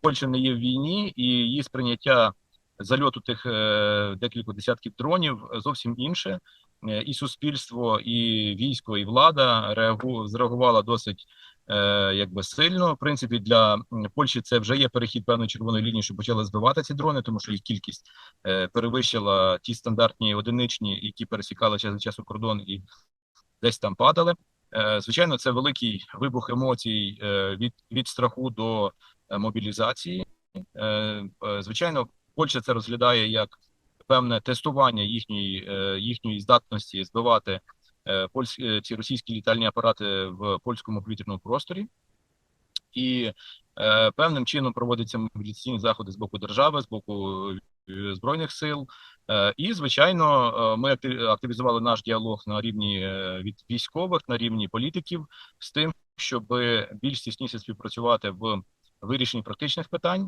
Польща не є в війні, і її сприйняття зальоту тих е, декількох десятків дронів зовсім інше. Е, І суспільство, і військо, і влада реагу зреагувала досить е, якби сильно. В принципі, для Польщі це вже є перехід певної червоної лінії, що почали збивати ці дрони, тому що їх кількість перевищила ті стандартні одиничні, які пересікали час від часу кордон і десь там падали. Е, Звичайно, це великий вибух емоцій е, від, від страху до е, мобілізації. Звичайно, Польща це розглядає як певне тестування їхньої, їхньої здатності збивати польські ці російські літальні апарати в польському повітряному просторі. І певним чином проводяться мобілізаційні заходи з боку держави, з боку збройних сил. Е, і звичайно, е, ми акти- активізували наш діалог на рівні е, від військових, на рівні політиків, з тим, щоб більш тісніше співпрацювати в вирішенні практичних питань.